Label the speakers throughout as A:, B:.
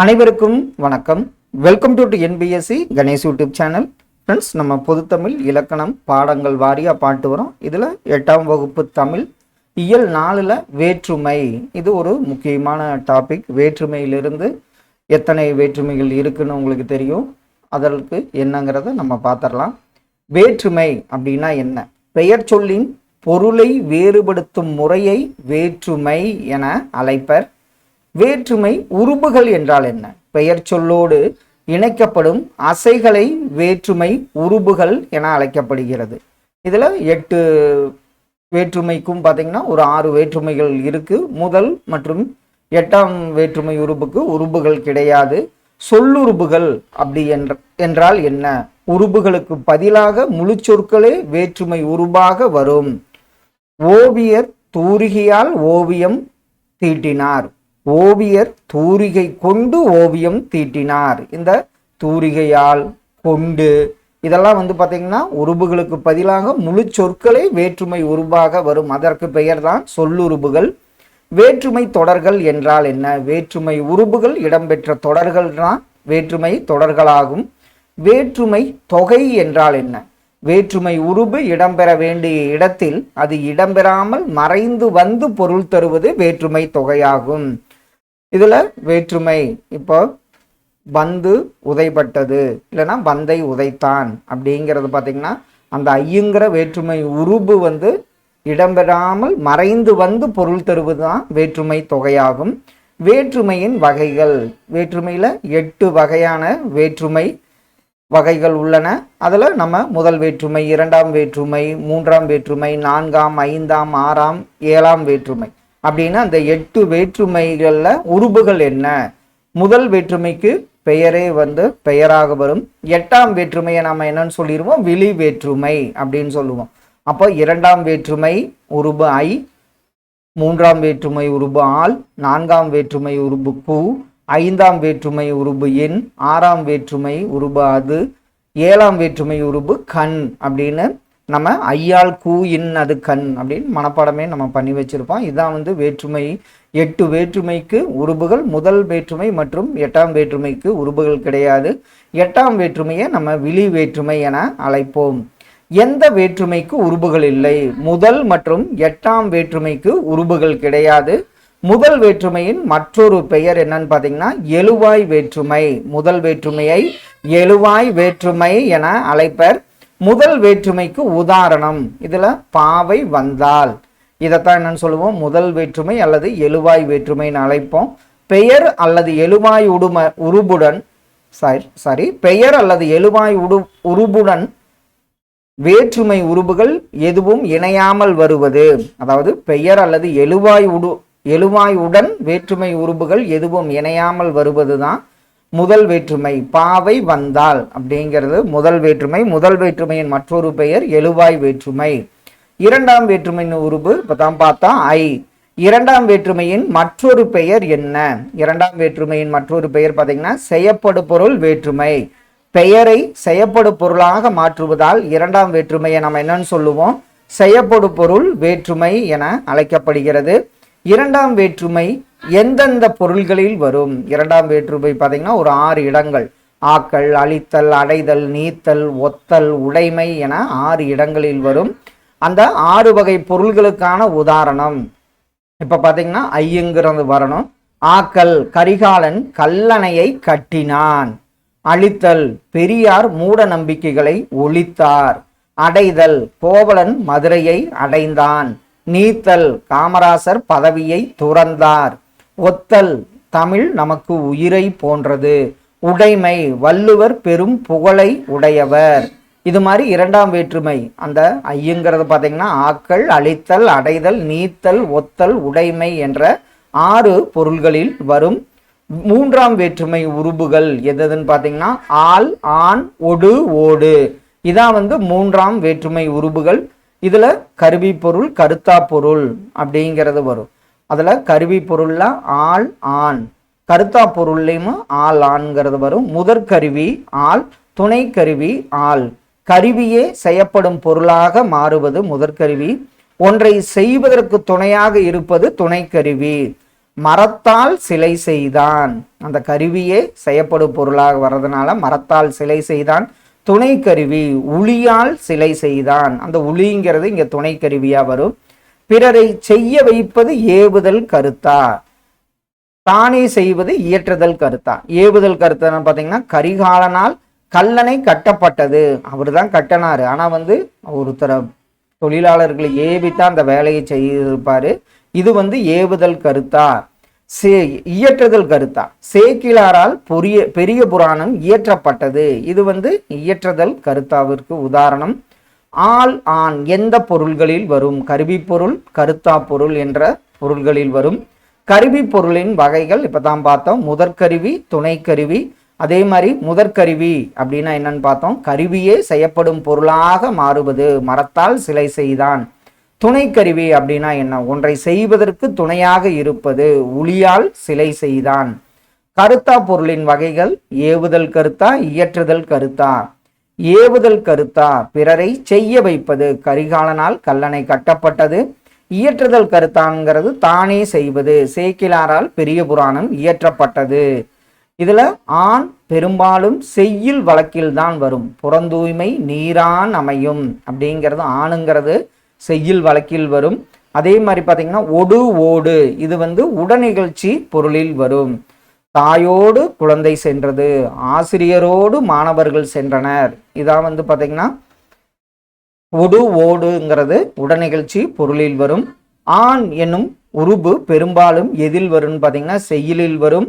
A: அனைவருக்கும் வணக்கம். Welcome to NPSC Ganesh YouTube channel friends நம்ம பொதுத்தமிழ் இலக்கணம் பாடங்கள் வாரியாக பாட்டு வரோம். இதில் எட்டாம் வகுப்பு தமிழ் இயல் நாளில் வேற்றுமை. இது ஒரு முக்கியமான டாபிக் வேற்றுமையிலிருந்து எத்தனை வேற்றுமைகள் இருக்குன்னு உங்களுக்கு தெரியும். அதற்கு என்னங்கிறத நம்ம பார்த்துடலாம் வேற்றுமை அப்படின்னா என்ன? பெயர் சொல்லின் பொருளை வேறுபடுத்தும் முறையை வேற்றுமை என அழைப்பர். வேற்றுமை உருபுகள் என்றால் என்ன? பெயர் சொல்லோடு இணைக்கப்படும் அசைகளை வேற்றுமை உருபுகள் என அழைக்கப்படுகிறது. இதில் எட்டு வேற்றுமைக்கும் பார்த்தீங்கன்னா ஒரு ஆறு வேற்றுமைகள் இருக்குது முதல் மற்றும் எட்டாம் வேற்றுமை உருபுக்கு உருபுகள் கிடையாது. சொல்லுருபுகள் அப்படி என்ற என்றால் என்ன? உருபுகளுக்கு பதிலாக முழு சொற்களே வேற்றுமை உருபாக வரும். ஓவியர் தூரிகையால் ஓவியம் தீட்டினார். ஓவியர் தூரிகை கொண்டு ஓவியம் தீட்டினார். இந்த தூரிகையால் கொண்டு இதெல்லாம் வந்து பார்த்தீங்கன்னா உருபுகளுக்கு பதிலாக முழு சொற்களே வேற்றுமை உருபாக வரும். அதற்கு பெயர்தான் சொல்லுருபுகள் வேற்றுமை தொடர்கள் என்றால் என்ன? வேற்றுமை உருபுகள் இடம்பெற்ற தொடர்கள் தான் வேற்றுமை தொடர்களாகும். வேற்றுமை தொகை என்றால் என்ன? வேற்றுமை உருபு இடம்பெற வேண்டிய இடத்தில் அது இடம்பெறாமல் மறைந்து வந்து பொருள் தருவது வேற்றுமை தொகையாகும். இதில் வேற்றுமை. இப்போ பந்து உதைப்பட்டது. இல்லைன்னா பந்தை உதைத்தான் அப்படிங்கிறது பார்த்திங்கன்னா அந்த ஐயுங்கிற வேற்றுமை உருபு வந்து இடம்பெறாமல் மறைந்து வந்து பொருள் தருவது தான் வேற்றுமை தொகையாகும். வேற்றுமையின் வகைகள். வேற்றுமையில் எட்டு வகையான வேற்றுமை வகைகள் உள்ளன. அதில் நம்ம முதல் வேற்றுமை இரண்டாம் வேற்றுமை மூன்றாம் வேற்றுமை நான்காம் ஐந்தாம் ஆறாம் ஏழாம் வேற்றுமை. அப்படின்னா அந்த எட்டு வேற்றுமைகளில் உருபுகள் என்ன? முதல் வேற்றுமைக்கு பெயரே வந்து பெயராக வரும். எட்டாம் வேற்றுமையை நாம் என்னன்னு சொல்லிடுவோம் விழி வேற்றுமை அப்படின்னு சொல்லுவோம். அப்போ இரண்டாம் வேற்றுமை உருபு ஐ மூன்றாம் வேற்றுமை உருபு ஆள் நான்காம் வேற்றுமை உருபு பூ ஐந்தாம் வேற்றுமை உருபு எண் ஆறாம் வேற்றுமை உருபு அது ஏழாம் வேற்றுமை உருபு கண் அப்படின்னு நம்ம ஐயால் கூ இன் அது கண் அப்படின்னு மனப்பாடமே நம்ம பண்ணி வச்சிருப்போம். இதான் வந்து வேற்றுமை. எட்டு வேற்றுமைக்கு உருபுகள் முதல் வேற்றுமை மற்றும் எட்டாம் வேற்றுமைக்கு உருபுகள் கிடையாது. எட்டாம் வேற்றுமையை நம்ம விழி வேற்றுமை என அழைப்போம். எந்த வேற்றுமைக்கு உருபுகள் இல்லை? முதல் மற்றும் எட்டாம் வேற்றுமைக்கு உருபுகள் கிடையாது. முதல் வேற்றுமையின் மற்றொரு பெயர் என்னன்னு பார்த்தீங்கன்னா எழுவாய் வேற்றுமை. முதல் வேற்றுமையை எழுவாய் வேற்றுமை என அழைப்பர். முதல் வேற்றுமைக்கு உதாரணம். இதில் பாவை வந்தால். இதைத்தான் என்னன்னு சொல்லுவோம். முதல் வேற்றுமை அல்லது எழுவாய் வேற்றுமைன்னு அழைப்போம். பெயர் அல்லது எழுவாய் உடும உருபுடன் சாரி சாரி பெயர் அல்லது எழுவாய் உடு உருபுடன் வேற்றுமை உருபுகள் எதுவும் இணையாமல் வருவது. அதாவது பெயர் அல்லது எழுவாய் உடு எழுவாய் உடன் வேற்றுமை உருபுகள் எதுவும் இணையாமல் வருவது தான் முதல் வேற்றுமை பாவை வந்தால் அப்படிங்கிறது முதல் வேற்றுமை. முதல் வேற்றுமையின் மற்றொரு பெயர் எழுவாய் வேற்றுமை. இரண்டாம் வேற்றுமையின் உருபு இப்போ தான் பார்த்தா ஐ. இரண்டாம் வேற்றுமையின் மற்றொரு பெயர் என்ன? இரண்டாம் வேற்றுமையின் மற்றொரு பெயர் பார்த்தீங்கன்னா செய்யப்படு பொருள் வேற்றுமை. பெயரை செயப்படு பொருளாக மாற்றுவதால் இரண்டாம் வேற்றுமையை நம்ம என்னன்னு சொல்லுவோம்? செய்யப்படு பொருள் வேற்றுமை என அழைக்கப்படுகிறது. இரண்டாம் வேற்றுமை எந்தெந்த பொருள்களில் வரும்? இரண்டாம் வேற்றுமை பார்த்தீங்கன்னா ஒரு ஆறு இடங்கள். ஆக்கல் அழித்தல் அடைதல் நீத்தல் ஒத்தல் உடைமை என ஆறு இடங்களில் வரும். அந்த ஆறு வகை பொருள்களுக்கான உதாரணம். இப்போ பார்த்தீங்கன்னா ஐயங்கிறது வரணும். ஆக்கல் கரிகாலன் கல்லணையை கட்டினான். அழித்தல் பெரியார் மூட நம்பிக்கைகளை ஒழித்தார். அடைதல் கோவலன் மதுரையை அடைந்தான். நீத்தல் காமராசர் பதவியை துறந்தார். ஒத்தல் தமிழ் நமக்கு உயிரை போன்றது. உடைமை வள்ளுவர் பெரும் புகழை உடையவர். இது மாதிரி இரண்டாம் வேற்றுமை. அந்த ஐயுங்கிறது பார்த்தீங்கன்னா ஆக்கள் அழித்தல் அடைதல் நீத்தல் ஒத்தல் உடைமை என்ற ஆறு பொருள்களில் வரும் மூன்றாம் வேற்றுமை உருபுகள் எதுன்னு பார்த்தீங்கன்னா ஆள் ஆண் ஒடு ஓடு. இதான் வந்து மூன்றாம் வேற்றுமை உருபுகள். இதில் கருவி பொருள் கருத்தா பொருள் அப்படிங்கிறது வரும். அதில் கருவி பொருளில் ஆள் ஆண். கருத்தா பொருள்லையும் ஆள் ஆண்கிறது வரும். முதற் கருவி ஆள். துணை கருவி ஆள். கருவியே செய்யப்படும் பொருளாக மாறுவது முதற்கருவி ஒன்றை செய்வதற்கு துணையாக இருப்பது துணைக்கருவி மரத்தால் சிலை செய்தான். அந்த கருவியே செய்யப்படும் பொருளாக வர்றதுனால மரத்தால் சிலை செய்தான். துணை கருவி உளியால் சிலை செய்தான். அந்த உளிங்கிறது இங்க துணை கருவியா வரும். பிறரை செய்ய வைப்பது ஏவுதல் கருத்தா? தானே செய்வது இயற்றுதல் கருத்தா? ஏவுதல் கருத்தான்னு பார்த்தீங்கன்னா கரிகாலனால் கல்லணை கட்டப்பட்டது. அவர் தான் கட்டினாரு. ஆனால் வந்து ஒருத்தர தொழிலாளர்களை ஏவித்தான் அந்த வேலையை செய்திருப்பாரு. இது வந்து ஏவுதல் கருத்தா? சே இயற்றுதல் கருத்தா? சேக்கிலாரால் பொரிய பெரிய புராணம் இயற்றப்பட்டது. இது வந்து இயற்றுதல் கருத்தாவிற்கு உதாரணம். ஆள் ஆண் எந்த பொருள்களில் வரும்? கருவிப் பொருள் கருத்தா பொருள் என்ற பொருள்களில் வரும். கருவி பொருளின் வகைகள் இப்போ தான் பார்த்தோம். முதற்கருவி துணைக்கருவி. அதே மாதிரி முதற்கருவி அப்படின்னா என்னன்னு பார்த்தோம். கருவியே செய்யப்படும் பொருளாக மாறுவது. மரத்தால் சிலை செய்தான். துணைக்கருவி அப்படின்னா என்ன? ஒன்றை செய்வதற்கு துணையாக இருப்பது உளியால் சிலை செய்தான். கருத்தா பொருளின் வகைகள் ஏவுதல் கருத்தா இயற்றுதல் கருத்தா? ஏவுதல் கருத்தா பிறரை செய்ய வைப்பது கரிகாலனால் கல்லணை கட்டப்பட்டது. இயற்றுதல் கருத்தாங்கிறது தானே செய்வது. சேக்கிலாரால் பெரிய புராணம் இயற்றப்பட்டது. இதுல ஆண் பெரும்பாலும் செய்யில் வழக்கில்தான் வரும். புறந்தூய்மை நீரான் அமையும் அப்படிங்கிறது ஆணுங்கிறது செய்யில் வழக்கில் வரும். அதே மாதிரி பார்த்தீங்கன்னா ஒடு ஓடு. இது வந்து உடனிகழ்ச்சி பொருளில் வரும். தாயோடு குழந்தை சென்றது. ஆசிரியரோடு மாணவர்கள் சென்றனர். இதான் வந்து பார்த்தீங்கன்னா ஒடு ஓடுங்கிறது உடனிகழ்ச்சி பொருளில் வரும். ஆண் என்னும் உருபு பெரும்பாலும் எதில் வரும்னு பார்த்தீங்கன்னா செய்யுளில் வரும்.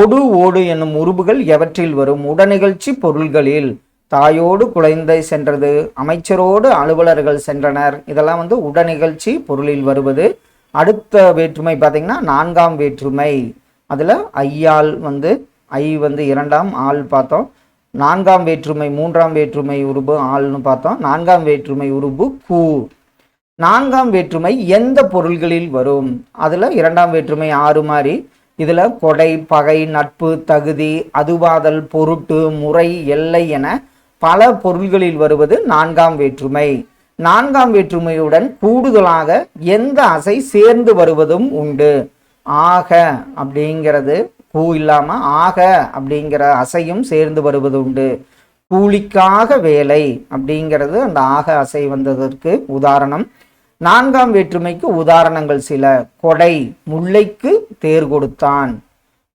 A: ஒடு ஓடு என்னும் உருபுகள் எவற்றில் வரும்? உடனிகழ்ச்சி பொருள்களில். தாயோடு குழந்தை சென்றது அமைச்சரோடு அலுவலர்கள் சென்றனர். இதெல்லாம் வந்து உடனிகழ்ச்சி பொருளில் வருவது. அடுத்த வேற்றுமை பார்த்திங்கன்னா நான்காம் வேற்றுமை. அதில் ஐயால் வந்து ஐ வந்து இரண்டாம் ஆள் பார்த்தோம். நான்காம் வேற்றுமை மூன்றாம் வேற்றுமை உருபு ஆள்னு பார்த்தோம். நான்காம் வேற்றுமை உருபு கூ. நான்காம் வேற்றுமை எந்த பொருள்களில் வரும்? அதில் இரண்டாம் வேற்றுமை ஆறு மாதிரி இதில் கொடை பகை நட்பு தகுதி அதுவாதல் பொருட்டு முறை எல்லை என பல பொருள்களில் வருவது நான்காம் வேற்றுமை. நான்காம் வேற்றுமையுடன் கூடுதலாக எந்த அசை சேர்ந்து வருவதும் உண்டு. ஆக அப்படிங்கிறது பூ இல்லாமல் ஆக அப்படிங்கிற அசையும் சேர்ந்து வருவது உண்டு. கூலிக்காக வேலை அப்படிங்கிறது அந்த ஆக அசை வந்ததற்கு உதாரணம். நான்காம் வேற்றுமைக்கு உதாரணங்கள் சில. கொடை முல்லைக்கு தேர் கொடுத்தான்.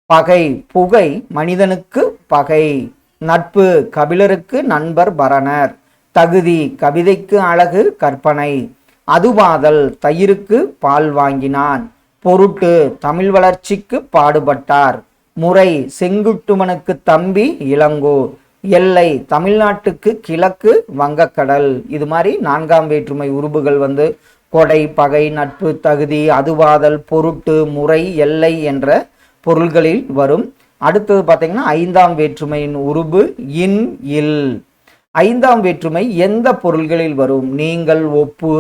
A: பகை புகை மனிதனுக்கு பகை. நட்பு கபிலருக்கு நண்பர் பரணர் தகுதி கவிதைக்கு அழகு கற்பனை அதுவாதல் தயிருக்கு பால் வாங்கினான் பொருட்டு தமிழ் வளர்ச்சிக்கு பாடுபட்டார் முறை செங்குட்டுமனுக்கு தம்பி இளங்கோ எல்லை தமிழ்நாட்டுக்கு கிழக்கு வங்கக்கடல். இது மாதிரி நான்காம் வேற்றுமை உருபுகள் வந்து கொடை பகை நட்பு தகுதி அதுவாதல் பொருட்டு முறை எல்லை என்ற பொருள்களில் வரும். அடுத்தது பார்த்தீங்கன்னா ஐந்தாம் வேற்றுமையின் உருபு இன் இல். ஐந்தாம் வேற்றுமை எந்த பொருள்களில் வரும்? நீங்கள் ஒப்பு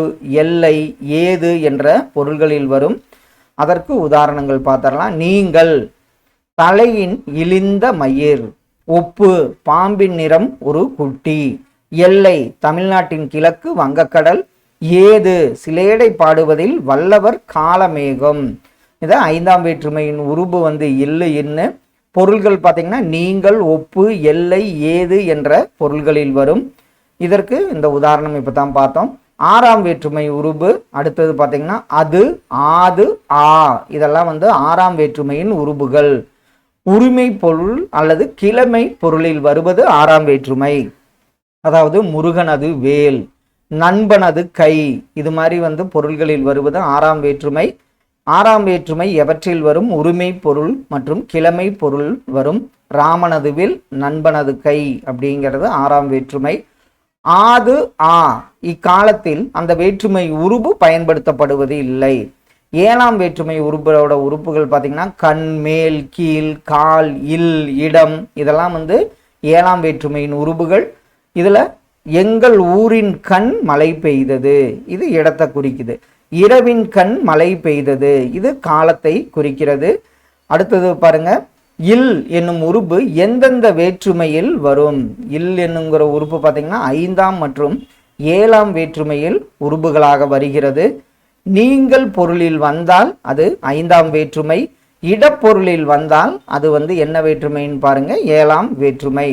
A: எல்லை ஏது என்ற பொருள்களில் வரும். அதற்கு உதாரணங்கள் பார்த்தரலாம் நீங்கள் தலையின் இழிந்த மயிர் ஒப்பு பாம்பின் நிறம் ஒரு குட்டி எல்லை தமிழ்நாட்டின் கிழக்கு வங்கக்கடல் ஏது சிலேடை பாடுவதில் வல்லவர் காலமேகம். இதை ஐந்தாம் வேற்றுமையின் உருபு வந்து எள்ளு என்ன பொருள்கள் பார்த்தீங்கன்னா நீங்கள் ஒப்பு எல்லை ஏது என்ற பொருள்களில் வரும். இதற்கு இந்த உதாரணம் இப்போ தான் பார்த்தோம். ஆறாம் வேற்றுமை உருபு அடுத்தது பார்த்தீங்கன்னா அது ஆது ஆ. இதெல்லாம் வந்து ஆறாம் வேற்றுமையின் உருபுகள். உரிமை பொருள் அல்லது கிழமை பொருளில் வருவது ஆறாம் வேற்றுமை. அதாவது முருகனது வேல் நண்பனது கை இது மாதிரி வந்து பொருள்களில் வருவது ஆறாம் வேற்றுமை. ஆறாம் வேற்றுமை எவற்றில் வரும்? உரிமை பொருள் மற்றும் கிழமை பொருள் வரும். ராமனது வில் நண்பனது கை அப்படிங்கிறது ஆறாம் வேற்றுமை. ஆது ஆ இக்காலத்தில் அந்த வேற்றுமை உருபு பயன்படுத்தப்படுவது இல்லை. ஏழாம் வேற்றுமை உறுப்போட உறுப்புகள் பார்த்திங்கன்னா கண் மேல் கீழ் கால் இல் இடம் இதெல்லாம் வந்து ஏழாம் வேற்றுமையின் உறுப்புகள். இதில் எங்கள் ஊரின் கண் மழை பெய்தது. இது இடத்தை குறிக்குது. இரவின் கண் மழை பெய்தது. இது காலத்தை குறிக்கிறது. அடுத்தது பாருங்க. இல் என்னும் உறுப்பு எந்தெந்த வேற்றுமையில் வரும்? இல் என்னுங்கிற உறுப்பு பார்த்தீங்கன்னா ஐந்தாம் மற்றும் ஏழாம் வேற்றுமையில் உறுப்புகளாக வருகிறது. நீங்கள் பொருளில் வந்தால் அது ஐந்தாம் வேற்றுமை. இடப்பொருளில் வந்தால் அது வந்து என்ன வேற்றுமைன்னு பாருங்க. ஏழாம் வேற்றுமை.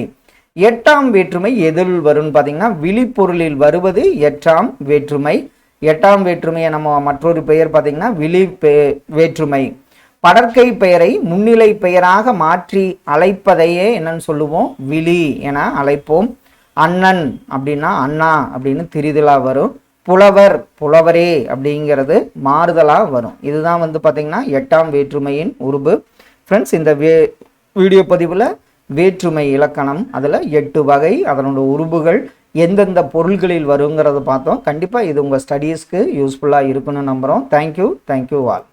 A: எட்டாம் வேற்றுமை எதில் வரும்னு பார்த்தீங்கன்னா விழிப்பொருளில் வருவது எட்டாம் வேற்றுமை. எட்டாம் வேற்றுமையை நம்ம மற்றொரு பெயர் பார்த்தீங்கன்னா விழி பெ- வேற்றுமை. படற்கை பெயரை முன்னிலை பெயராக மாற்றி அழைப்பதையே என்னன்னு சொல்லுவோம்? விழி என அழைப்போம். அண்ணன் அப்படின்னா அண்ணா அப்படின்னு திரிதலாக வரும். புலவர் புலவரே அப்படிங்கிறது மாறுதலாக வரும். இதுதான் வந்து பார்த்திங்கன்னா எட்டாம் வேற்றுமையின் உருபு. ஃப்ரெண்ட்ஸ் இந்த வே வீடியோ பதிவில் வேற்றுமை இலக்கணம் அதில் எட்டு வகை அதனோட உருபுகள் எந்தெந்த பொருள்களில் வருங்கிறத பார்த்தோம். கண்டிப்பாக இது உங்கள் ஸ்டடீஸ்க்கு யூஸ்ஃபுல்லாக இருக்குன்னு நம்புகிறோம் தேங்க்யூ தேங்க்யூ ஆல்